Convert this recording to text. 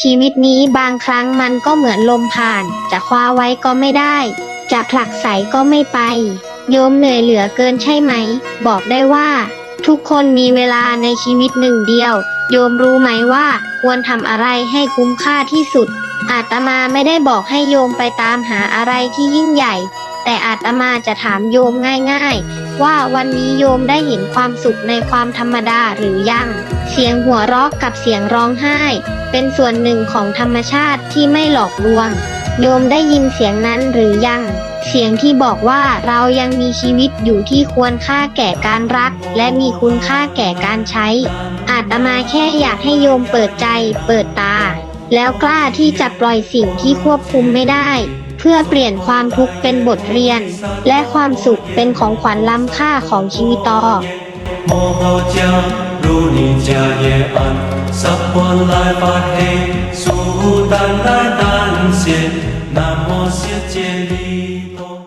ชีวิตนี้บางครั้งมันก็เหมือนลมผ่าน จะคว้าไว้ก็ไม่ได้ จะผลักใสก็ไม่ไป โยมเหนื่อยเหลือเกินใช่ไหม บอกได้ว่า ทุกคนมีเวลาในชีวิตหนึ่งเดียว โยมรู้ไหมว่า ควรทำอะไรให้คุ้มค่าที่สุด อาตมาไม่ได้บอกให้โยมไปตามหาอะไรที่ยิ่งใหญ่ แต่อาตมาจะถามโยมง่ายๆ ว่าวันนี้โยมได้เห็นความสุขในความธรรมดาหรือยัง เสียงหัวเราะกับเสียงร้องไห้ เป็นส่วนหนึ่งของธรรมชาติที่ไม่หลอกลวง โยมได้ยินเสียงนั้นหรือยัง เสียงที่บอกว่าเรายังมีชีวิตอยู่ที่ควรค่าแก่การรัก และมีคุณค่าแก่การใช้ อาตมาแค่อยากให้โยมเปิดใจ เปิดตา แล้วกล้าที่จะปล่อยสิ่งที่ควบคุมไม่ได้ เพื่อเปลี่ยนความทุกข์เป็นบทเรียน และความสุขเป็นของขวัญล้ำค่าของชีวิตต่อ 祝你家也安，萨婆来发黑，苏丹来丹仙，南无世界里头。